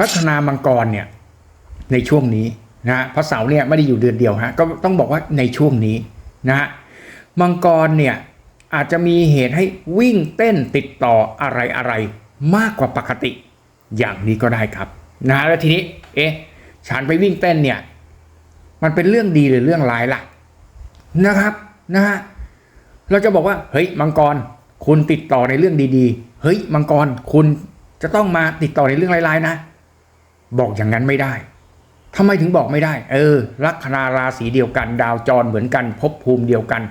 ลัคนามังกรเนี่ยในช่วงนี้นะฮะพระเสาร์เนี่ยไม่ได้อยู่เดือนเดียวฮะก็ต้องบอกว่าในช่วงนี้นะฮะมังกรเนี่ยอาจจะมีเหตุให้วิ่งเต้นติดต่ออะไรอะไรมากกว่าปกติอย่างนี้ก็ได้ครับนะฮะแล้วทีนี้เอ๊ะฉันไปวิ่งเต้นเนี่ยมันเป็นเรื่องดีหรือเรื่องร้ายล่ะนะครับนะฮะเราจะบอกว่าเฮ้ยมังกรคุณติดต่อในเรื่องดีๆ เฮ้ยมังกรคุณจะต้องมาติดต่อในเรื่องร้ายๆนะ บอกอย่างนั้นไม่ได้ทำไมถึงบอกไม่ได้ เออ ลัคนาราศีเดียวกัน ดาวจรเหมือนกันภพภูมิเดียวกัน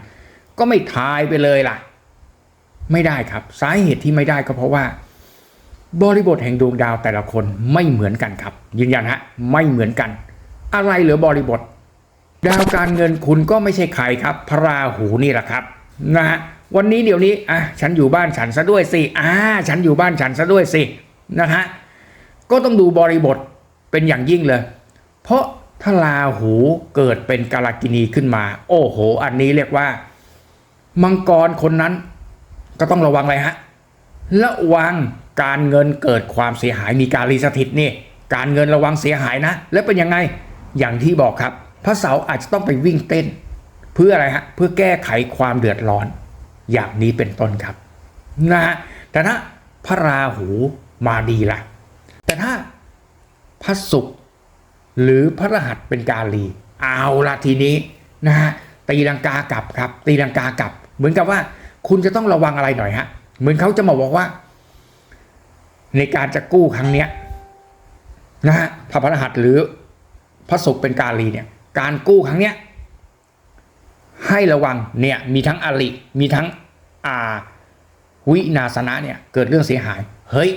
ก็ไม่ทายไปเลยล่ะ ไม่ได้ครับ สาเหตุที่ไม่ได้ก็เพราะว่า บริบทแห่งดวงดาวแต่ละคนไม่เหมือนกันครับ ยืนยันฮะ ไม่เหมือนกัน อะไรเหรือบริบท ดาวการเงินคุณก็ไม่ใช่ใครครับ พระราหูนี่แหละครับนะฮะวันนี้เดี๋ยวนี้อะฉันอยู่บ้านฉันซะด้วยสิอ่าฉันอยู่บ้านฉันซะด้วยสินะฮะก็ต้องดูบริบท เป็นอย่างยิ่งเลย เพราะถ้าราหูเกิดเป็นกาลกินีขึ้นมา โอ้โห อันนี้เรียกว่า มังกรคนนั้นก็ต้องระวังเลยฮะระวังการเงินเกิดความเสียหายมีการรีสถิตนี่ การเงินระวังเสียหายนะ แล้วเป็นยังไงอย่างที่บอกครับ พระเสาอาจจะต้องไปวิ่งเต้น เพื่ออะไรฮะเพื่อแก้ไขความเดือดร้อน อย่างนี้เป็นต้นครับนะฮะแต่ถ้าพระราหูมาดีล่ะ แต่ถ้า พระศุกร์หรือพระรหัสเป็นกาลี เอาละทีนี้นะฮะตีลังกากลับครับ ตีลังกากลับ เหมือนกับว่าคุณจะต้องระวังอะไรหน่อยฮะ เหมือนเขาจะมาบอกว่า ในการจะกู้ครั้งเนี้ยนะฮะพระพรหัสหรือพระศุกร์เป็นกาลีเนี่ย การกู้ครั้งเนี้ยให้ระวังเนี่ยมีทั้งอริมีทั้งอาวินาสนะเนี่ยเกิดเรื่องเสียหาย เฮ้ย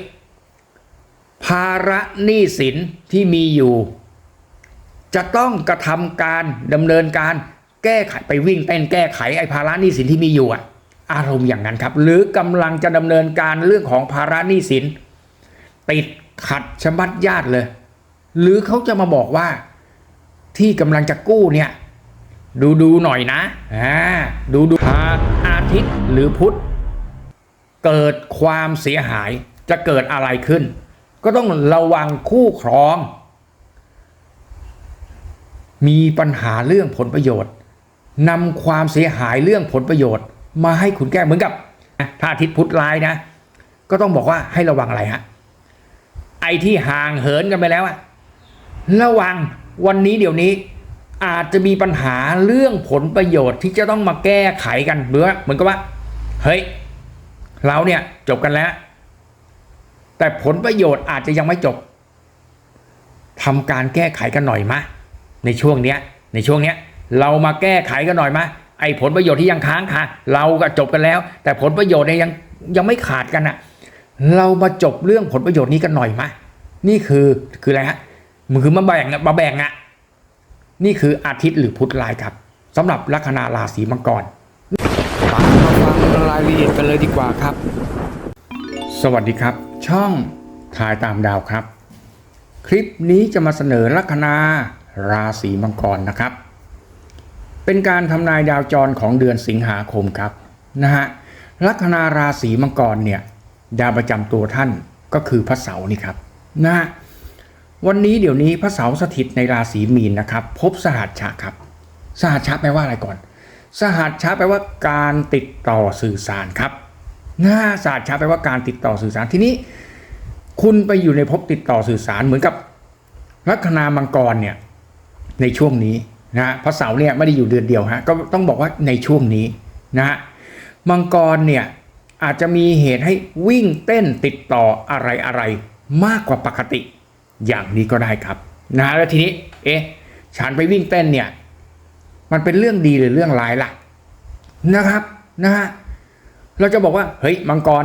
ภาระหนี้สินที่มีอยู่ จะต้องกระทำการดำเนินการแก้ไขไปวิ่งเต้นแก้ไขไอ้ภาระหนี้สินที่มีอยู่อะอารมณ์อย่างนั้นครับ หรือกำลังจะดำเนินการเรื่องของภาระหนี้สิน ติดขัดชะมัดญาติเลย หรือเขาจะมาบอกว่า ที่กำลังจะกู้เนี่ย ดูดูหน่อยนะอ่าดูดูหาอาทิตย์หรือพุธเกิดความเสียหายจะเกิดอะไรขึ้น ก็ต้องระวังคู่ครอง มีปัญหาเรื่องผลประโยชน์นำความเสียหายเรื่องผลประโยชน์ มาให้คุณแก้เหมือนกับถ้าอาทิตย์พุธร้ายนะ ก็ต้องบอกว่าให้ระวังอะไรฮะไอ้ที่ห่างเหินกันไปแล้วอะระวังวันนี้เดี๋ยวนี้อาจจะมีปัญหาเรื่องผลประโยชน์ที่จะต้องมาแก้ไขกันเหมือนเหมือนกับว่า เฮ้ย เราเนี่ยจบกันแล้ว แต่ผลประโยชน์อาจจะยังไม่จบทำการแก้ไขกันหน่อยมะ ในช่วงเนี้ย ในช่วงเนี้ย เรามาแก้ไขกันหน่อยมะไอ้ผลประโยชน์ที่ยังค้างคาเราก็จบกันแล้ว แต่ผลประโยชน์เนี่ยยังยังไม่ขาดกันอะเรามาจบเรื่องผลประโยชน์นี้กันหน่อยมะนี่คือคืออะไรฮะมันคือมาแบ่งอะมาแบ่งอะนี่คืออาทิตย์หรือพุธลายครับสำหรับลัคนาราศีมังกรตามมาฟังรายละเอียดกันเลยดีกว่าครับ สวัสดีครับ ช่องถ่ายตามดาวครับ คลิปนี้จะมาเสนอลัคนาราศีมังกรนะครับ เป็นการทำนายดาวจรของเดือนสิงหาคมครับนะฮะลัคนาราศีมังกรเนี่ยดาวประจำตัวท่านก็คือพระเสาร์นี่ครับนะฮะวันนี้เดี๋ยวนี้พระเสาร์สถิตในราศีมีนนะครับพบสหัสชะครับสหัสชะแปลว่าอะไรก่อน สหัสชะแปลว่าการติดต่อสื่อสารครับ นะสหัสชะแปลว่าการติดต่อสื่อสารทีนี้ คุณไปอยู่ในภพติดต่อสื่อสารเหมือนกับลัคนามังกรเนี่ยในช่วงนี้นะฮะพระเสาเนี่ยไม่ได้อยู่เดือนเดียวฮะก็ต้องบอกว่าในช่วงนี้นะฮะมังกรเนี่ยอาจจะมีเหตุให้วิ่งเต้นติดต่ออะไรอะไรมากกว่าปกติอย่างนี้ก็ได้ครับนะฮะแล้วทีนี้เอ๊ะฉันไปวิ่งเต้นเนี่ยมันเป็นเรื่องดีหรือเรื่องร้ายล่ะนะครับนะฮะ เราจะบอกว่า เฮ้ยมังกร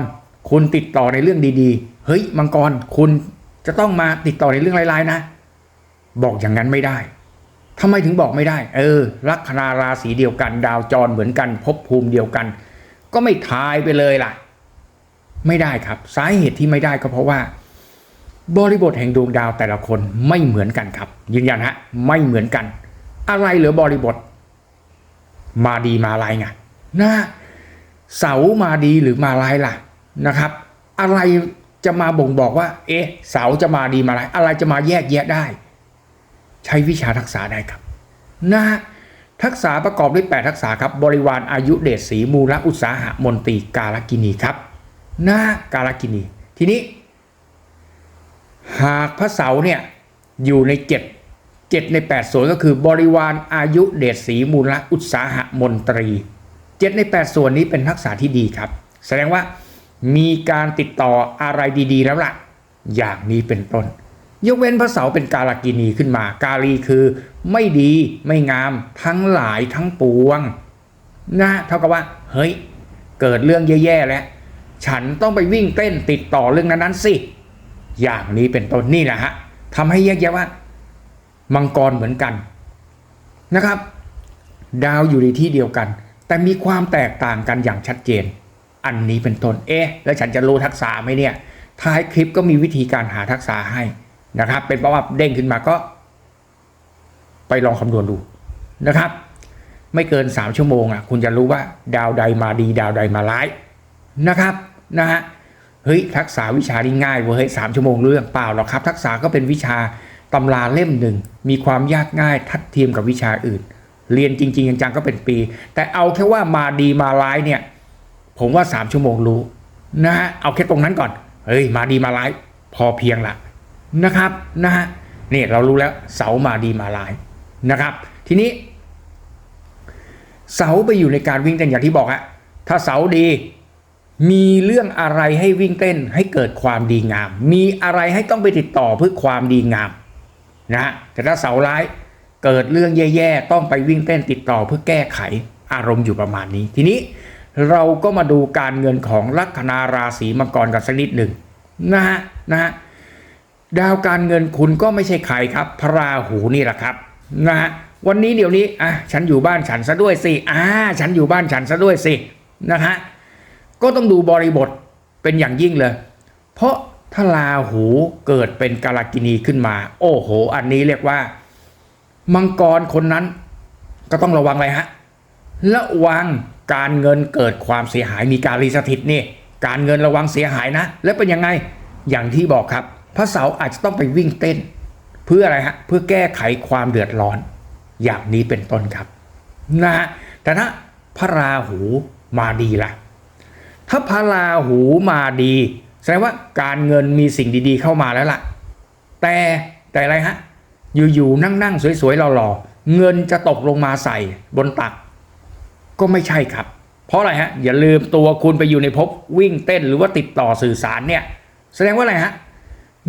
คุณติดต่อในเรื่องดีๆ เฮ้ยมังกรคุณจะต้องมาติดต่อในเรื่องร้ายๆนะ บอกอย่างนั้นไม่ได้ทำไมถึงบอกไม่ได้ เออ ลัคนาราศีเดียวกัน ดาวจรเหมือนกันภพภูมิเดียวกัน ก็ไม่ทายไปเลยล่ะ ไม่ได้ครับ สาเหตุที่ไม่ได้ก็เพราะว่า บริบทแห่งดวงดาวแต่ละคนไม่เหมือนกันครับ ยืนยันฮะ ไม่เหมือนกัน อะไรเหรือบริบท มาดีมาลายไงนะ เสามาดีหรือมาลายล่ะนะครับ อะไรจะมาบ่งบอกว่า เอ๊ะ เสาจะมาดีมาอะไรายอะไรจะมาแยกแยะได้ ใช้วิชาทักษะได้ครับนะทักษะประกอบด้วย 8 ทักษะครับ บริวารอายุเดชสีมูลอุตสาหะมนตรีกาลกินีครับนะกาลกินี ทีนี้ หากพระเสาเนี่ยอยู่ในเจ็ดเจ็ดในแปดส่วนก็คือบริวารอายุเดชสีมูลอุตสาหะมนตรี เจ็ดในแปดส่วนนี้เป็นทักษะที่ดีครับ แสดงว่ามีการติดต่ออะไรดีๆ แล้วล่ะ อย่างนี้เป็นต้น ยกเว้นพระเสาเป็นกาลกินีขึ้นมา กาลีคือไม่ดีไม่งามทั้งหลายทั้งปวงนะเท่ากับว่า เฮ้ย เกิดเรื่องแย่ๆแล้ว ฉันต้องไปวิ่งเต้นติดต่อเรื่องนั้นๆสิ อย่างนี้เป็นต้นนี่แหละฮะทำให้แยกแยะว่า มังกรเหมือนกันนะครับ ดาวอยู่ในที่เดียวกัน แต่มีความแตกต่างกันอย่างชัดเจน อันนี้เป็นต้นเอ๊ะแล้วฉันจะรู้ทักษะไหมเนี่ยท้ายคลิปก็มีวิธีการหาทักษะให้นะครับ เป็นเพราะว่าเด้งขึ้นมาก็ ไปลองคำนวณดูนะครับ ไม่เกิน 3 ชั่วโมงอะคุณจะรู้ว่าดาวใดมาดี ดาวใดมาร้ายนะครับนะฮะเฮ้ยทักษะวิชานี่ง่ายเว้ยสามชั่วโมงเรื่องเปล่าหรอกครับ ทักษะก็เป็นวิชาตำราเล่มหนึ่งมีความยากง่ายทัดเทียมกับวิชาอื่น เรียนจริง ๆ จังๆก็เป็นปี แต่เอาแค่ว่ามาดีมาร้ายเนี่ย ผมว่า 3 ชั่วโมงรู้นะฮะเอาแค่ตรงนั้นก่อนเฮ้ยมาดีมาร้ายพอเพียงละนะครับนะฮะนี่เรารู้แล้วเสามาดีมาร้ายนะครับ ทีนี้ เสาไปอยู่ในการวิ่งเต้นอย่างที่บอกอะถ้าเสาดีมีเรื่องอะไรให้วิ่งเต้นให้เกิดความดีงาม มีอะไรให้ต้องไปติดต่อเพื่อความดีงามนะฮะแต่ถ้าเสาร้าย เกิดเรื่องแย่ๆ ต้องไปวิ่งเต้นติดต่อเพื่อแก้ไขอารมณ์อยู่ประมาณนี้ ทีนี้เราก็มาดูการเงินของลัคนาราศีมังกรกันสักนิดหนึ่งนะฮะนะฮะดาวการเงินคุณก็ไม่ใช่ใครครับ พระราหูนี่แหละครับนะฮะวันนี้เดี๋ยวนี้อะฉันอยู่บ้านฉันซะด้วยสิอ่าฉันอยู่บ้านฉันซะด้วยสินะฮะก็ต้องดูบริบทเป็นอย่างยิ่งเลย เพราะถ้าลาหูเกิดเป็นกาลกินีขึ้นมา โอ้โห อันนี้เรียกว่า มังกรคนนั้นก็ต้องระวังอะไรฮะระวังการเงินเกิดความเสียหายมีการรีสถิตนี่การเงินระวังเสียหายนะ แล้วเป็นยังไงอย่างที่บอกครับ พระเสาร์อาจจะต้องไปวิ่งเต้น เพื่ออะไรฮะเพื่อแก้ไขความเดือดร้อน อย่างนี้เป็นต้นครับนะฮะแต่ถ้าพระราหูมาดีล่ะ ถ้าพระราหูมาดี แสดงว่าการเงินมีสิ่งดีๆเข้ามาแล้วล่ะ แต่แต่อะไรฮะ อยู่ๆนั่งๆสวยๆหล่อๆเงินจะตกลงมาใส่บนตัก ก็ไม่ใช่ครับ เพราะอะไรฮะอย่าลืมตัวคุณไปอยู่ในภพวิ่งเต้นหรือว่าติดต่อสื่อสารเนี่ย แสดงว่าอะไรฮะ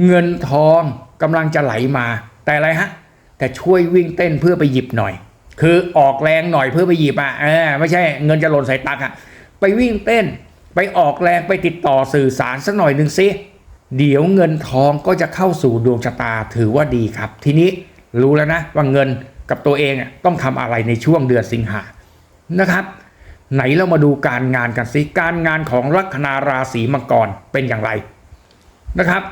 เงินทองกำลังจะไหลมา แต่อะไรฮะแต่ช่วยวิ่งเต้นเพื่อไปหยิบหน่อย คือออกแรงหน่อยเพื่อไปหยิบอะเออไม่ใช่เงินจะหล่นใส่ตักอะไปวิ่งเต้นไปออกแรงไปติดต่อสื่อสารสักหน่อยหนึ่งสิ เดี๋ยวเงินทองก็จะเข้าสู่ดวงชะตาถือว่าดีครับ ทีนี้รู้แล้วนะว่าเงินกับตัวเองต้องทำอะไรในช่วงเดือนสิงหานะครับ ไหนเรามาดูการงานกันสิการงานของลัคนาราศีมังกรเป็นอย่างไรนะครับ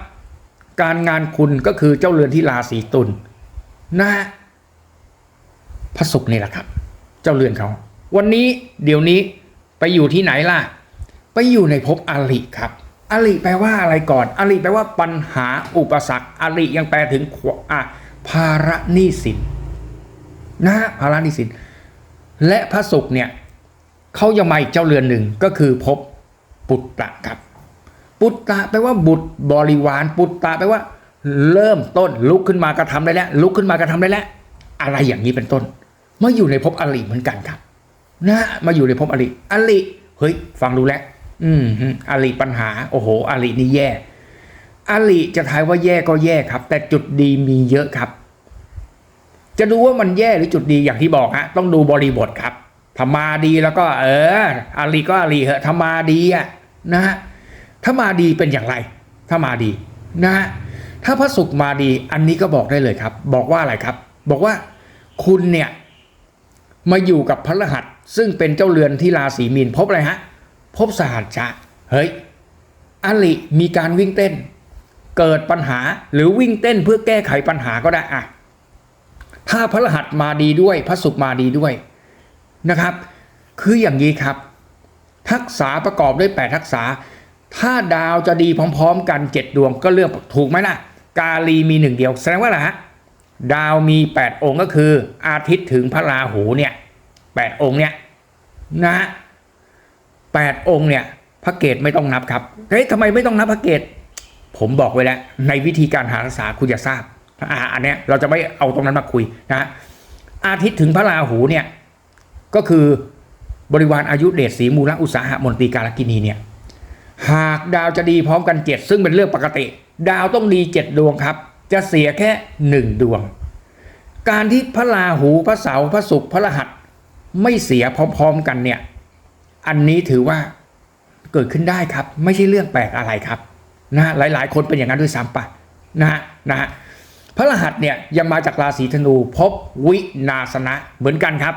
การงานคุณก็คือเจ้าเรือนที่ราศีตุลนะฮะพระศุกร์นี่แหละครับ เจ้าเรือนเขาวันนี้เดี๋ยวนี้ไปอยู่ที่ไหนล่ะ ไปอยู่ในภพอริครับ อริแปลว่าอะไรก่อน อริแปลว่าปัญหาอุปสรรค อริยังแปลถึงขวอะภาระหนี้สินนะฮะภาระหนี้สิน และพระศุกร์เนี่ยเขายังมาอีกเจ้าเรือนหนึ่งก็คือภพปุตตะครับ ปุตตะแปลว่าบุตรบริวาร ปุตตะแปลว่า เริ่มต้นลุกขึ้นมากระทำได้แล้วลุกขึ้นมากระทำได้แล้วอะไรอย่างนี้เป็นต้นมาอยู่ในภพอริเหมือนกันครับนะมาอยู่ในภพอริอริเฮ้ย ฟังดูแล้ว อืมฮึอริปัญหา โอ้โหอรินี่แย่อริจะทายว่าแย่ก็แย่ครับ แต่จุดดีมีเยอะครับ จะดูว่ามันแย่หรือจุดดีอย่างที่บอกฮะต้องดูบริบทครับถ้ามาดีแล้วก็ เอออารีก็อารีเหอะถ้ามาดีอะนะฮะถ้ามาดีเป็นอย่างไร ถ้ามาดีนะฮะถ้าพระศุกร์มาดี อันนี้ก็บอกได้เลยครับ บอกว่าอะไรครับ บอกว่าคุณเนี่ยมาอยู่กับพระรหัสซึ่งเป็นเจ้าเรือนที่ราศีมีนพบอะไรฮะ พบสหัสชะเฮ้ยอลิมีการวิ่งเต้น เกิดปัญหาหรือวิ่งเต้นเพื่อแก้ไขปัญหาก็ได้อะถ้าพระรหัสมาดีด้วยพระศุกร์มาดีด้วยนะครับ คืออย่างนี้ครับ ทักษะประกอบด้วย 8 ทักษะถ้าดาวจะดีพร้อมๆ กันเจ็ดดวงก็เลือกถูกไหมล่ะ กาลีมีหนึ่งเดียวแสดงว่าอะไรฮะดาวมีแปดองค์ก็คือ อาทิตย์ถึงพระราหูเนี่ยแปดองค์เนี่ยนะ ฮะแปดองค์เนี่ยพระเกตไม่ต้องนับครับเฮ้ยทำไมไม่ต้องนับพระเกตผมบอกไว้แล้วในวิธีการหารักษาคุณจะทราบอ่าอันเนี้ยเราจะไม่เอาตรงนั้นมาคุยนะอาทิตย์ถึงพระราหูเนี่ยก็คือบริวารอายุเดชสีมูลอุตสาหะมนตรีกาลกินีเนี่ยหากดาวจะดีพร้อมกันเจ็ดซึ่งเป็นเรื่องปกติ ดาวต้องดีเจ็ดดวงครับ จะเสียแค่หนึ่งดวง การที่พระราหูพระเสาร์พระศุกร์พระรหัสไม่เสียพร้อมๆกันเนี่ย อันนี้ถือว่าเกิดขึ้นได้ครับ ไม่ใช่เรื่องแปลกอะไรครับนะฮะหลาย ๆ คนเป็นอย่างนั้นด้วยซ้ำไปนะฮะนะฮะพระรหัสเนี่ยยังมาจากราศีธนูพบวินาสนะเหมือนกันครับ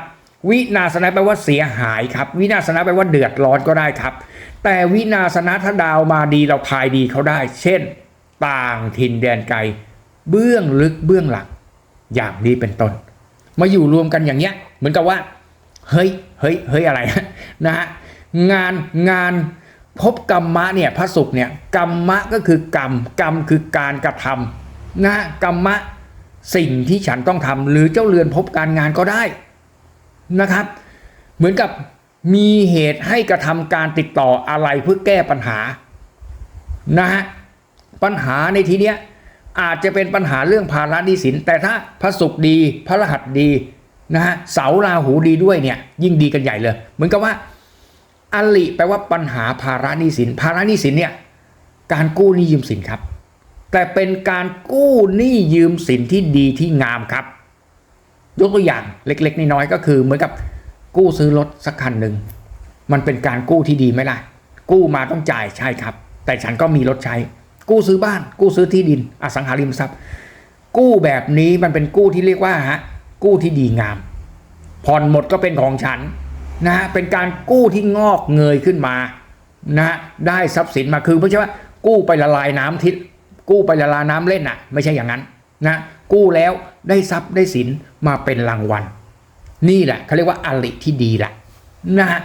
วินาสนะแปลว่าเสียหายครับ วินาสนะแปลว่าเดือดร้อนก็ได้ครับ แต่วินาสนะถ้าดาวมาดีเราทายดีเขาได้ เช่น ต่างถิ่นแดนไกล เบื้องลึกเบื้องหลังอย่างนี้เป็นต้น มาอยู่รวมกันอย่างเงี้ยเหมือนกับว่า เฮ้ยเฮ้ยเฮ้ยอะไรนะฮะงานงานพบกรรมะเนี่ยพระศุกร์เนี่ยกรรมะก็คือกรรมกรรมคือการกระทำนะฮะกรรมะสิ่งที่ฉันต้องทำหรือเจ้าเรือนพบการงานก็ได้นะครับ เหมือนกับมีเหตุให้กระทำการติดต่ออะไรเพื่อแก้ปัญหานะฮะปัญหาในทีเนี้ยอาจจะเป็นปัญหาเรื่องภาระหนี้สิน แต่ถ้าพระศุกร์ดี พระรหัสดี นะฮะเสาราหูดีด้วยเนี่ยยิ่งดีกันใหญ่เลย เหมือนกับว่าอลิแปลว่าปัญหาภาระหนี้สิน ภาระหนี้สินเนี่ยการกู้หนี้ยืมสินครับ แต่เป็นการกู้หนี้ยืมสินที่ดีที่งามครับ ยกตัวอย่างเล็ก ๆน้อยๆก็คือเหมือนกับกู้ซื้อรถสักคันหนึ่งมันเป็นการกู้ที่ดีไหมล่ะ กู้มาต้องจ่ายใช่ครับ แต่ฉันก็มีรถใช้ กู้ซื้อบ้าน กู้ซื้อที่ดิน อสังหาริมทรัพย์ กู้แบบนี้มันเป็นกู้ที่เรียกว่าฮะ กู้ที่ดีงาม ผ่อนหมดก็เป็นของฉันนะฮะเป็นการกู้ที่งอกเงยขึ้นมานะได้ทรัพย์สินมาคือไม่ใช่ว่ากู้ไปละลายน้ำทิศกู้ไปละลายน้ำเล่นอะ ไม่ใช่อย่างนั้นนะกู้แล้วได้ทรัพย์ได้สินมาเป็นรางวัล นี่แหละเขาเรียกว่าอลิที่ดีแหละนะฮะ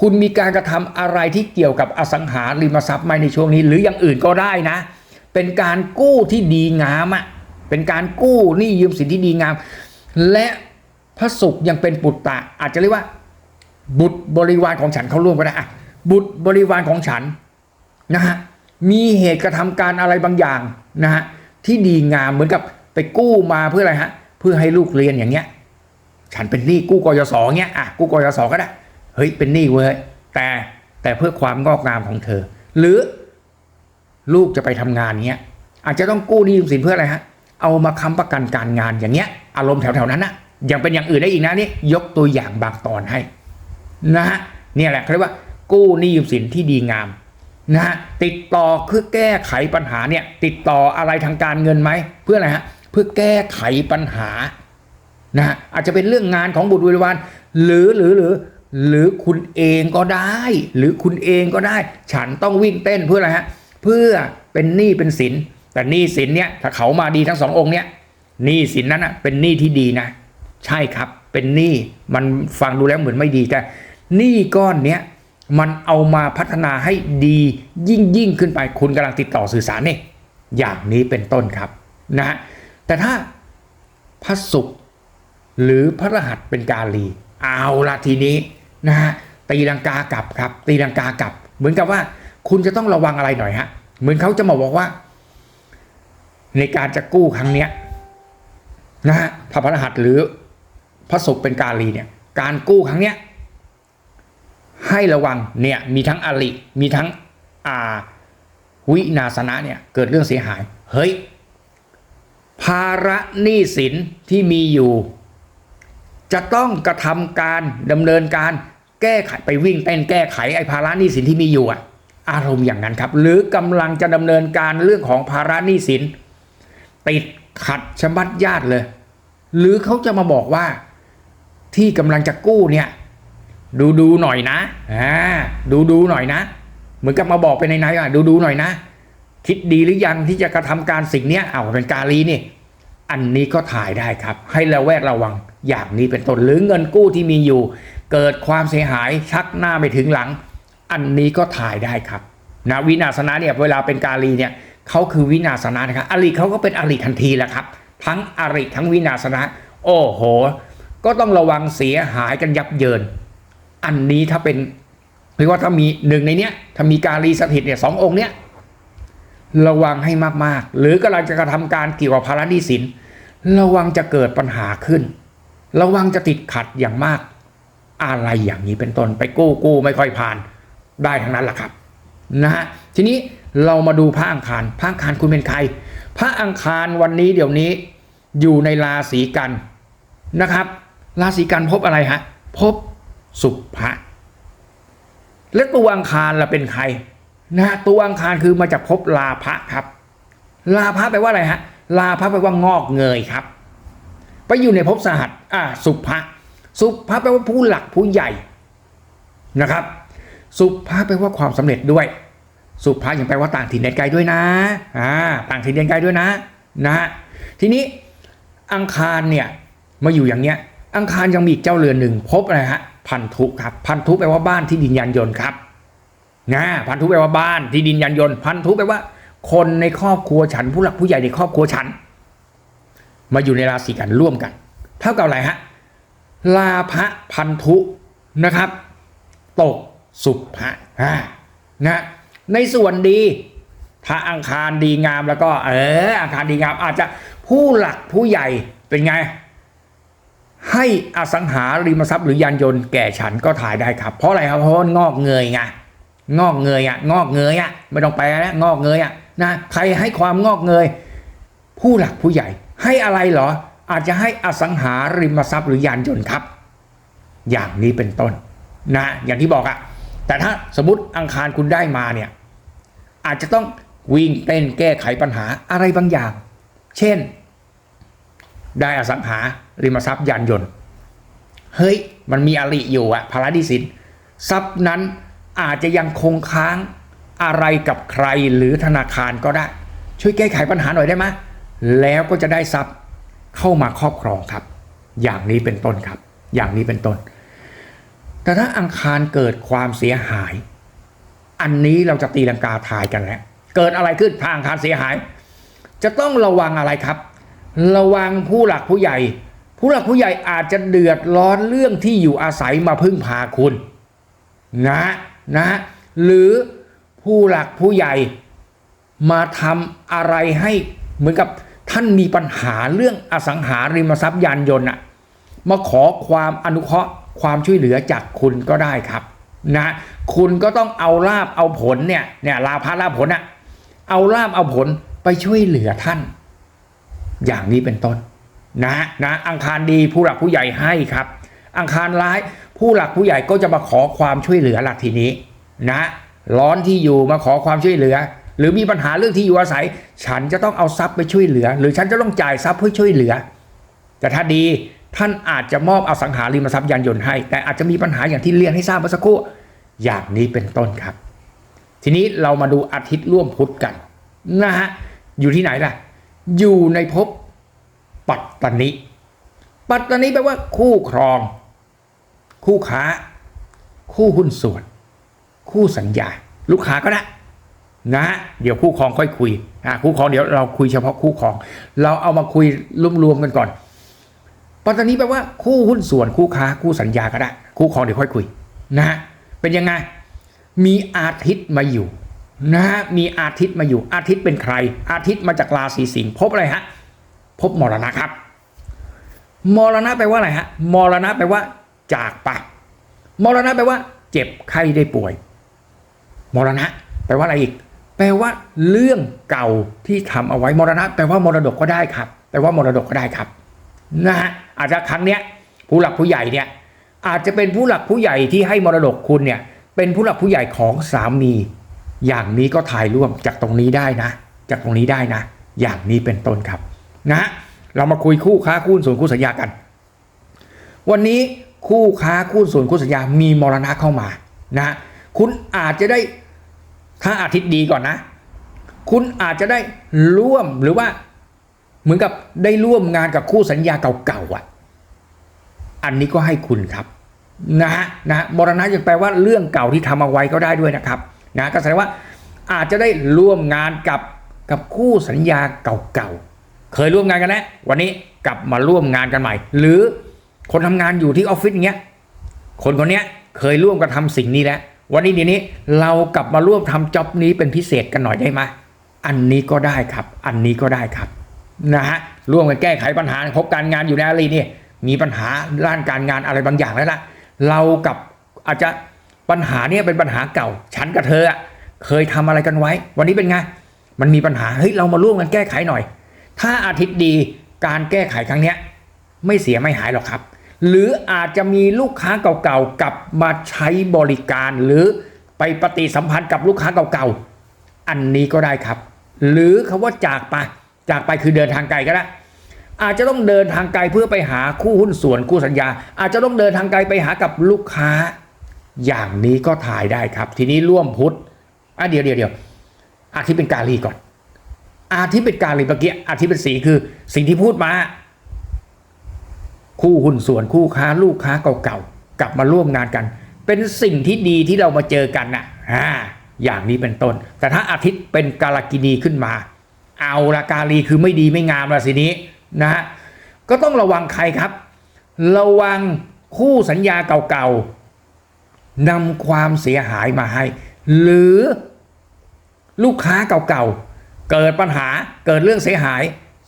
คุณมีการกระทำอะไรที่เกี่ยวกับอสังหาริมทรัพย์ไหมในช่วงนี้ หรืออย่างอื่นก็ได้นะ เป็นการกู้ที่ดีงามอะเป็นการกู้หนี่ยืมสินที่ดีงาม และพระศุกร์ยังเป็นปุตตะ อาจจะเรียกว่า บุตรบริวารของฉันเขาร่วมก็ได้อะบุตรบริวารของฉันนะฮะมีเหตุกระทำการอะไรบางอย่างนะฮะที่ดีงามเหมือนกับไปกู้มาเพื่ออะไรฮะเพื่อให้ลูกเรียนอย่างเงี้ย ฉันเป็นหนี้กู้กยศเงี้ยอะกู้กยศก็ได้เฮ้ยเป็นหนี้เว้ยแต่แต่เพื่อความงอกงามของเธอ หรือลูกจะไปทำงานเงี้ยอาจจะต้องกู้หนี้ยืมสินเพื่ออะไรฮะ เอามาค้ำประกันการงานอย่างเงี้ย อารมณ์แถวๆนั้นนะยังเป็นอย่างอื่นได้อีกนะนี่ยกตัวอย่างบางตอนให้นะฮะเนี่ยแหละเขาเรียกว่า กู้หนี้ยืมสินที่ดีงามนะฮะติดต่อเพื่อแก้ไขปัญหาเนี่ย ติดต่ออะไรทางการเงินไหมเพื่ออะไรฮะเพื่อแก้ไขปัญหานะฮะอาจจะเป็นเรื่องงานของบุตรบริวารหรือหรือหรือหรือคุณเองก็ได้ หรือคุณเองก็ได้ ฉันต้องวิ่งเต้นเพื่ออะไรฮะเพื่อเป็นหนี้เป็นสิน แต่หนี้สินเนี่ยถ้าเขามาดีทั้งสององค์เนี่ยหนี้สินนั้นนะเป็นหนี้ที่ดีนะ ใช่ครับเป็นหนี้มันฟังดูแล้วเหมือนไม่ดีแต่หนี้ก้อนเนี้ยมันเอามาพัฒนาให้ดียิ่งยิ่งขึ้นไปคุณกำลังติดต่อสื่อสารเนี่ยอย่างนี้เป็นต้นครับนะฮะแต่ถ้าพระศุกร์หรือพระรหัสเป็นกาลี เอาละทีนี้นะฮะตีลังกากลับครับ ตีลังกากลับ เหมือนกับว่าคุณจะต้องระวังอะไรหน่อยฮะเหมือนเขาจะมาบอกว่า ในการจะกู้ครั้งเนี้ยนะฮะพระพรหัสหรือพระศุกร์เป็นกาลีเนี่ย การกู้ครั้งเนี้ยให้ระวังเนี่ยมีทั้งอลิมีทั้งอาวินาสนะเนี่ยเกิดเรื่องเสียหาย เฮ้ย ภาระหนี้สินที่มีอยู่ จะต้องกระทำการดำเนินการแก้ไขไปวิ่งเต้นแก้ไขไอ้ภาระหนี้สินที่มีอยู่อะอารมณ์อย่างนั้นครับ หรือกำลังจะดำเนินการเรื่องของภาระหนี้สิน ติดขัดชะมัดญาติเลย หรือเขาจะมาบอกว่าที่กำลังจะกู้เนี่ย ดูดูหน่อยนะอ่าดูดูหน่อยนะ เหมือนกับมาบอกไปในในๆว่าดูดูหน่อยนะ คิดดีหรือยังที่จะกระทำการสิ่งเนี้ยเอาเป็นกาลีนี่ อันนี้ก็ถ่ายได้ครับ ให้ระแวดระวังอย่างนี้เป็นต้นหรือเงินกู้ที่มีอยู่ เกิดความเสียหายชักหน้าไปถึงหลัง อันนี้ก็ถ่ายได้ครับนะวินาศนะเนี่ยเวลาเป็นกาลีเนี่ย เขาคือวินาศนะนะครับอริเขาก็เป็นอริทันทีแหละครับ ทั้งอริทั้งวินาศนะ โอ้โห ก็ต้องระวังเสียหายกันยับเยิน อันนี้ถ้าเป็นเรียกว่าถ้ามีหนึ่งในเนี้ยถ้ามีกาลีสถิตเนี่ยสององค์เนี้ยระวังให้มากๆ หรือกำลังจะกระทำการเกี่ยวกับภาระหนี้สิน ระวังจะเกิดปัญหาขึ้น ระวังจะติดขัดอย่างมาก อะไรอย่างนี้เป็นต้นไปกู้กู้ไม่ค่อยผ่านได้ทั้งนั้นแหละครับนะฮะทีนี้ เรามาดูพระอังคาร พระอังคารคุณเป็นใคร พระอังคารวันนี้เดี๋ยวนี้อยู่ในราศีกันนะครับ ราศีกันพบอะไรฮะ พบสุภะและตัวอังคารล่ะเป็นใครนะฮะตัวอังคารคือมาจากภพลาภะครับ ลาภะแปลว่าอะไรฮะ ลาภะแปลว่างอกเงยครับ ไปอยู่ในภพสหัสอ่าสุภะสุภะแปลว่าผู้หลักผู้ใหญ่นะครับ สุภะแปลว่าความสำเร็จด้วย สุภะยังแปลว่าต่างถิ่นแดนไกลด้วยนะอ่าต่างถิ่นแดนไกลด้วยนะนะฮะทีนี้อังคารเนี่ยมาอยู่อย่างเนี้ย อังคารยังมีอีกเจ้าเรือนหนึ่งพบอะไรฮะพันธุครับพันธุแปลว่าบ้านที่ดินยานยนต์ครับนะพันธุแปลว่าบ้านที่ดินยานยนต์พันธุแปลว่า คนในครอบครัวฉันผู้หลักผู้ใหญ่ในครอบครัวฉัน มาอยู่ในราศีกันร่วมกัน เท่ากับอะไรฮะลาภพันธุนะครับ ตกสุภะอ่านะ ในส่วนดี ถ้าอังคารดีงามแล้วก็ เออ อังคารดีงามอาจจะผู้หลักผู้ใหญ่เป็นไง ให้อสังหาริมทรัพย์หรือยานยนต์แก่ฉันก็ถ่ายได้ครับ เพราะอะไรครับเพราะงอกเงยไงงอกเงยอะ งอกเงยอะไม่ต้องแปลแล้วงอกเงยอะนะใครให้ความงอกเงย ผู้หลักผู้ใหญ่ ให้อะไรเหรอ อาจจะให้อสังหาริมทรัพย์หรือยานยนต์ครับ อย่างนี้เป็นต้น นะ อย่างที่บอกอะ แต่ถ้าสมมติอังคารคุณได้มาเนี่ยอาจจะต้องวิ่งเต้นแก้ไขปัญหาอะไรบางอย่าง เช่น ได้อสังหาริมทรัพย์ยานยนต์ เฮ้ย มันมีอริอยู่อะพาราดิสินทรัพย์นั้นอาจจะยังคงค้างอะไรกับใครหรือธนาคารก็ได้ ช่วยแก้ไขปัญหาหน่อยได้ไหมแล้วก็จะได้ทรัพย์เข้ามาครอบครองครับ อย่างนี้เป็นต้นครับ อย่างนี้เป็นต้น แต่ถ้าอังคารเกิดความเสียหาย อันนี้เราจะตีลังกาทายกันแล้วเกิดอะไรขึ้นทางอังคารเสียหาย จะต้องระวังอะไรครับ ระวังผู้หลักผู้ใหญ่ ผู้หลักผู้ใหญ่อาจจะเดือดร้อนเรื่องที่อยู่อาศัยมาพึ่งพาคุณ นะนะ หรือผู้หลักผู้ใหญ่มาทำอะไรให้เหมือนกับท่านมีปัญหาเรื่องอสังหาริมทรัพย์ยานยนต์อะมาขอความอนุเคราะห์ ความช่วยเหลือจากคุณก็ได้ครับนะคุณก็ต้องเอาลาบเอาผลเนี่ยเนี่ยลาภาลาผลอะเอาลาบเอาผลไปช่วยเหลือท่าน อย่างนี้เป็นต้นนะนะอังคารดีผู้หลักผู้ใหญ่ให้ครับ อังคารร้ายผู้หลักผู้ใหญ่ก็จะมาขอความช่วยเหลือหลักทีนี้นะร้อนที่อยู่มาขอความช่วยเหลือ หรือมีปัญหาเรื่องที่อยู่อาศัย ฉันจะต้องเอาทรัพย์ไปช่วยเหลือ หรือฉันจะต้องจ่ายทรัพย์เพื่อช่วยเหลือ แต่ถ้าดี ท่านอาจจะมอบอสังหาริมทรัพย์ยานยนต์ให้ แต่อาจจะมีปัญหาอย่างที่เรียนให้ทราบเมื่อสักครู่อย่างนี้เป็นต้นครับ ทีนี้เรามาดูอาทิตย์ร่วมพุธกันนะฮะอยู่ที่ไหนล่ะ อยู่ในภพปัตตนิปัตตนิแปลว่าคู่ครอง คู่ค้า คู่หุ้นส่วน คู่สัญญา ลูกค้าก็ได้นะฮะเดี๋ยวคู่ครองค่อยคุยอะคู่ครองเดี๋ยวเราคุยเฉพาะคู่ครอง เราเอามาคุยรวมๆกันก่อน ปัตตานีแปลว่าคู่หุ้นส่วนคู่ค้าคู่สัญญาก็ได้ คู่ครองเดี๋ยวค่อยคุยนะฮะเป็นยังไงมีอาทิตย์มาอยู่นะฮะมีอาทิตย์มาอยู่ อาทิตย์เป็นใคร อาทิตย์มาจากราศีสิงห์พบอะไรฮะพบมรณะครับมรณะแปลว่าอะไรฮะมรณะแปลว่า จากไปมรณะแปลว่า เจ็บไข้ได้ป่วยมรณะ แปลว่าอะไรอีก แปลว่าเรื่องเก่าที่ทำเอาไว้มรณะ แปลว่ามรดกก็ได้ครับ แปลว่ามรดกก็ได้ครับ นะฮะอาจจะครั้งเนี้ยผู้หลักผู้ใหญ่เนี่ยอาจจะเป็นผู้หลักผู้ใหญ่ที่ให้มรดกคุณเนี่ยเป็นผู้หลักผู้ใหญ่ของสามี อย่างนี้ก็ถ่ายร่วมจากตรงนี้ได้นะ จากตรงนี้ได้นะ อย่างนี้เป็นต้นครับนะเรามาคุยคู่ค้าคู่ส่วนคู่สัญญากัน วันนี้คู่ค้าคู่ส่วนคู่สัญญามีมรณะเข้ามานะคุณอาจจะได้ถ้าอาทิตย์ดีก่อนนะ คุณอาจจะได้ร่วมหรือว่า เหมือนกับได้ร่วมงานกับคู่สัญญาเก่าๆอะ อันนี้ก็ให้คุณครับนะฮะนะมรณะยังแปลว่าเรื่องเก่าที่ทำเอาไว้ก็ได้ด้วยนะครับนะก็แสดงว่าอาจจะได้ร่วมงานกับกับคู่สัญญาเก่าๆเคยร่วมงานกันแล้ววันนี้กลับมาร่วมงานกันใหม่ หรือคนทำงานอยู่ที่ออฟฟิศอย่างเงี้ยคนคนเนี้ยเคยร่วมกันทำสิ่งนี้แล้ววันนี้เดี๋ยวนี้เรากลับมาร่วมทำจ็อบนี้เป็นพิเศษกันหน่อยได้ไหมอันนี้ก็ได้ครับ อันนี้ก็ได้ครับ นะฮะร่วมกันแก้ไขปัญหาพบการงานอยู่ในอารีนี่มีปัญหาด้านการงานอะไรบางอย่างแล้วล่ะเรากับอาจจะปัญหาเนี่ยเป็นปัญหาเก่า ฉันกับเธออะเคยทำอะไรกันไว้ วันนี้เป็นไงมันมีปัญหาเฮ้ยเรามาร่วมกันแก้ไขหน่อย ถ้าอาทิตย์ดีการแก้ไขครั้งเนี้ยไม่เสียไม่หายหรอกครับ หรืออาจจะมีลูกค้าเก่าๆกลับมาใช้บริการหรือไปปฏิสัมพันธ์กับลูกค้าเก่าๆอันนี้ก็ได้ครับ หรือคาว่าจากไป จากไปคือเดินทางไกลก็ได้อาจจะต้องเดินทางไกลเพื่อไปหาคู่หุ้นส่วนคู่สัญญา อาจจะต้องเดินทางไกลไปหากับลูกค้า อย่างนี้ก็ถ่ายได้ครับ ทีนี้ร่วมพุทธอะเดี๋ยวเดี๋ยวเดี๋ยวอาทิตย์เป็นกาลีก่อน อาทิตย์เป็นกาลีเมื่อกี้อาทิตย์เป็นสีคือสิ่งที่พูดมา คู่หุ้นส่วนคู่ค้าลูกค้าเก่าๆกลับมาร่วมงานกัน เป็นสิ่งที่ดีที่เรามาเจอกันน่ะอ่าอย่างนี้เป็นต้น แต่ถ้าอาทิตย์เป็นกาลกินีขึ้นมา เอาละกาลีคือไม่ดีไม่งามละสินี้นะฮะก็ต้องระวังใครครับ ระวังคู่สัญญาเก่าๆนำความเสียหายมาให้ หรือลูกค้าเก่าๆ เกิดปัญหาเกิดเรื่องเสียหาย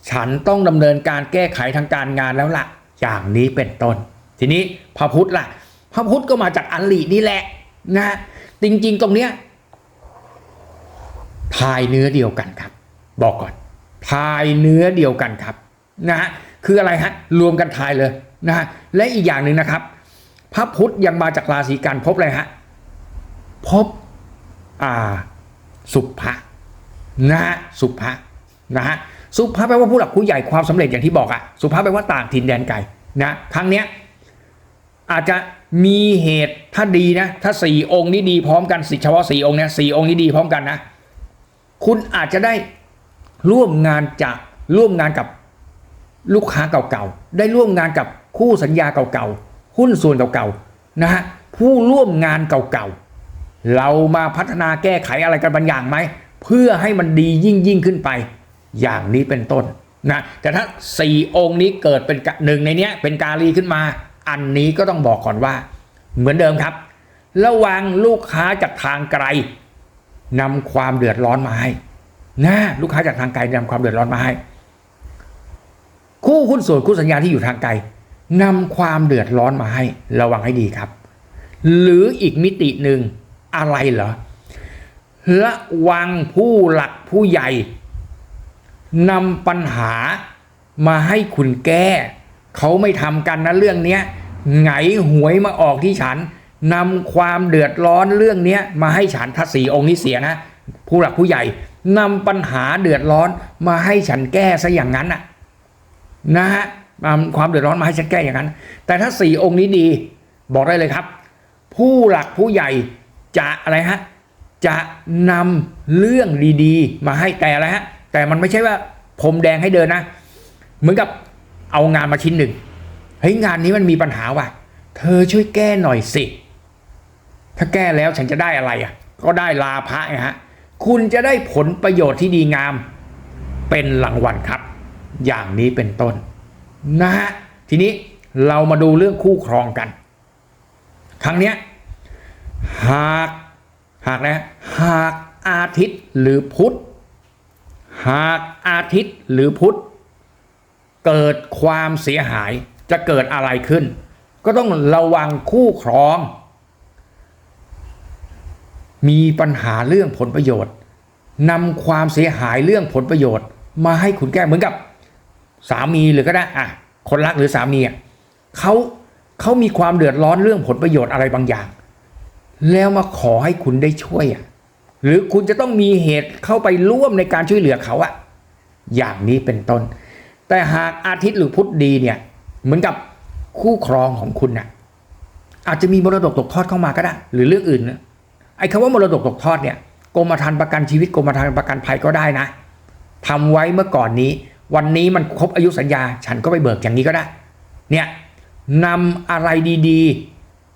ฉันต้องดำเนินการแก้ไขทางการงานแล้วล่ะ อย่างนี้เป็นต้น ทีนี้พระพุทธล่ะ พระพุทธก็มาจากอันลีนี่แหละนะจริงๆตรงเนี้ยทายเนื้อเดียวกันครับ บอกก่อนทายเนื้อเดียวกันครับนะฮะคืออะไรฮะรวมกันทายเลยนะฮะและอีกอย่างหนึ่งนะครับ พระพุธยังมาจากราศีกันพบอะไรฮะพบอ่าสุภะนะฮะสุภะนะฮะสุภะแปลว่าผู้หลักผู้ใหญ่ความสำเร็จอย่างที่บอกอะสุภะแปลว่าต่างถิ่นแดนไกลนะครั้งเนี้ยอาจจะมีเหตุถ้าดีนะ ถ้าสี่องค์นี้ดีพร้อมกันสิเฉพาะสี่องค์เนี้ยสี่องค์นี้ดีพร้อมกันนะ คุณอาจจะได้ ร่วมงานจากร่วมงานกับลูกค้าเก่าๆ ได้ร่วมงานกับคู่สัญญาเก่าๆ หุ้นส่วนเก่าๆ นะฮะ ผู้ร่วมงานเก่าๆ เรามาพัฒนาแก้ไขอะไรกันบางอย่างไหม เพื่อให้มันดียิ่งยิ่งขึ้นไป อย่างนี้เป็นต้นนะ แต่ถ้าสี่องค์นี้เกิดเป็นหนึ่งในเนี้ยเป็นกาลีขึ้นมา อันนี้ก็ต้องบอกก่อนว่า เหมือนเดิมครับ ระวังลูกค้าจากทางไกลนำความเดือดร้อนมาให้ นะลูกค้าจากทางไกลนำความเดือดร้อนมาให้ คู่หุ้นส่วนคู่สัญญาที่อยู่ทางไกลนำความเดือดร้อนมาให้ระวังให้ดีครับ หรืออีกมิติหนึ่งอะไรเหรอระวังผู้หลักผู้ใหญ่นำปัญหามาให้คุณแก้ เขาไม่ทำกันนะเรื่องเนี้ยไงหวยมาออกที่ฉันนำความเดือดร้อนเรื่องเนี้ยมาให้ฉันถ้าสีองค์นี้เสียนะผู้หลักผู้ใหญ่ นำปัญหาเดือดร้อนมาให้ฉันแก้ซะอย่างนั้นน่ะนะฮะนำความเดือดร้อนมาให้ฉันแก้อย่างนั้น แต่ถ้าสี่องค์นี้ดีบอกได้เลยครับ ผู้หลักผู้ใหญ่จะอะไรฮะจะนำเรื่องดีๆ มาให้แต่อะไรฮะแต่มันไม่ใช่ว่าผมแดงให้เดินนะ เหมือนกับเอางานมาชิ้นหนึ่งเฮ้ยงานนี้มันมีปัญหาว่ะ เธอช่วยแก้หน่อยสิ ถ้าแก้แล้วฉันจะได้อะไรอะ ก็ได้ลาภะไงฮะ คุณจะได้ผลประโยชน์ที่ดีงาม เป็นรางวัลครับ อย่างนี้เป็นต้นนะฮะทีนี้เรามาดูเรื่องคู่ครองกัน ครั้งเนี้ยหากหากนะหากอาทิตย์หรือพุธหากอาทิตย์หรือพุธเกิดความเสียหายจะเกิดอะไรขึ้น ก็ต้องระวังคู่ครอง มีปัญหาเรื่องผลประโยชน์นำความเสียหายเรื่องผลประโยชน์ มาให้คุณแก้เหมือนกับ สามีหรือก็ได้อะคนรักหรือสามีอะเขาเขามีความเดือดร้อนเรื่องผลประโยชน์อะไรบางอย่าง แล้วมาขอให้คุณได้ช่วยอะหรือคุณจะต้องมีเหตุเข้าไปร่วมในการช่วยเหลือเขาอะอย่างนี้เป็นต้น แต่หากอาทิตย์หรือพุธดีเนี่ยเหมือนกับคู่ครองของคุณน่ะอาจจะมีมรดกตกทอดเข้ามาก็ได้ หรือเรื่องอื่นนะ ไอ้คำว่ามรดกตกทอดเนี่ยกรมธรรม์ประกันชีวิตกรมธรรม์ประกันภัยก็ได้นะทำไว้เมื่อก่อนนี้ วันนี้มันครบอายุสัญญา ฉันก็ไปเบิกอย่างนี้ก็ได้ เนี่ยนำอะไรดี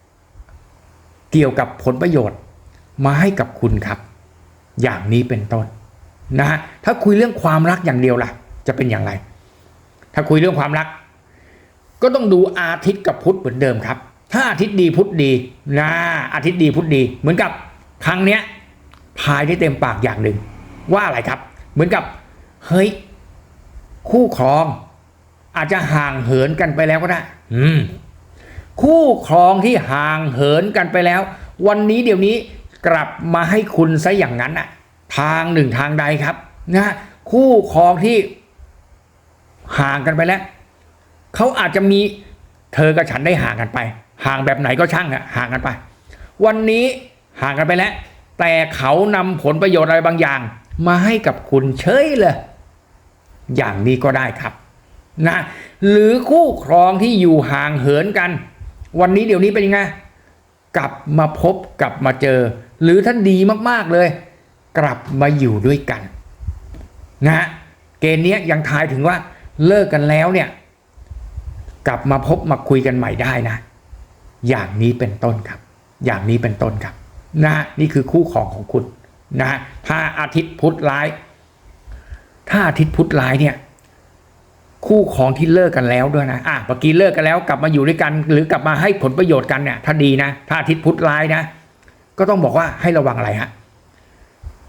ๆ เกี่ยวกับผลประโยชน์มาให้กับคุณครับ อย่างนี้เป็นต้นนะฮะถ้าคุยเรื่องความรักอย่างเดียวล่ะ จะเป็นอย่างไร ถ้าคุยเรื่องความรัก ก็ต้องดูอาทิตย์กับพุธเหมือนเดิมครับ ถ้าอาทิตย์ดีพุธดีนะอาทิตย์ดีพุธดีเหมือนกับ ครั้งเนี้ยพายได้เต็มปากอย่างหนึ่งว่าอะไรครับ เหมือนกับเฮ้ยคู่ครอง อาจจะห่างเหินกันไปแล้วก็ได้อืมคู่ครองที่ห่างเหินกันไปแล้ว วันนี้เดี๋ยวนี้กลับมาให้คุณซะอย่างนั้นอะทางหนึ่งทางใดครับนะคู่ครองที่ห่างกันไปแล้วเขาอาจจะมีเธอกับฉันได้ห่างกันไป ห่างแบบไหนก็ช่างอะห่างกันไป วันนี้ ห่างกันไปแล้ว แต่เขานำผลประโยชน์อะไรบางอย่าง มาให้กับคุณเฉยเลย อย่างนี้ก็ได้ครับนะหรือคู่ครองที่อยู่ห่างเหินกัน วันนี้เดี๋ยวนี้เป็นยังไงกลับมาพบกลับมาเจอ หรือถ้านดีมากๆเลย กลับมาอยู่ด้วยกันนะเกณฑ์นี้ยังทายถึงว่าเลิกกันแล้วเนี่ย กลับมาพบมาคุยกันใหม่ได้นะ อย่างนี้เป็นต้นครับ อย่างนี้เป็นต้นครับ นะนี่คือคู่ครองของคุณนะถ้าอาทิตย์พุธร้าย ถ้าอาทิตย์พุธร้ายเนี่ย คู่ครองที่เลิกกันแล้วด้วยนะอะเมื่อกี้เลิกกันแล้วกลับมาอยู่ด้วยกัน หรือกลับมาให้ผลประโยชน์กันเนี่ยถ้าดีนะ ถ้าอาทิตย์พุธร้ายนะ ก็ต้องบอกว่าให้ระวังอะไรฮะ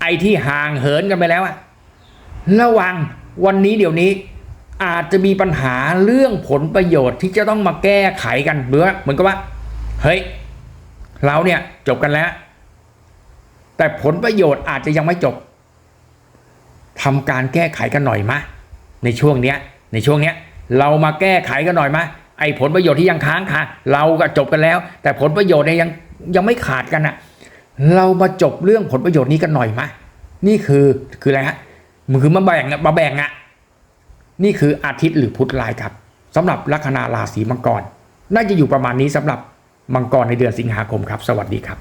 ไอ้ที่ห่างเหินกันไปแล้วอะระวังวันนี้เดี๋ยวนี้อาจจะมีปัญหาเรื่องผลประโยชน์ที่จะต้องมาแก้ไขกันหรือเหมือนกับว่า เฮ้ย เราเนี่ยจบกันแล้ว แต่ผลประโยชน์อาจจะยังไม่จบทำการแก้ไขกันหน่อยมะในช่วงเนี้ยในช่วงเนี้ยเรามาแก้ไขกันหน่อยมะไอ้ผลประโยชน์ที่ยังค้างคาเราก็จบกันแล้ว แต่ผลประโยชน์เนี่ยยังยังไม่ขาดกันอะเรามาจบเรื่องผลประโยชน์นี้กันหน่อยมะนี่คือคืออะไรฮะมันคือมาแบ่งมาแบ่งอะนี่คืออาทิตย์หรือพุธลายครับสำหรับลัคนาราศีมังกร น่าจะอยู่ประมาณนี้สำหรับมังกรในเดือนสิงหาคมครับ สวัสดีครับ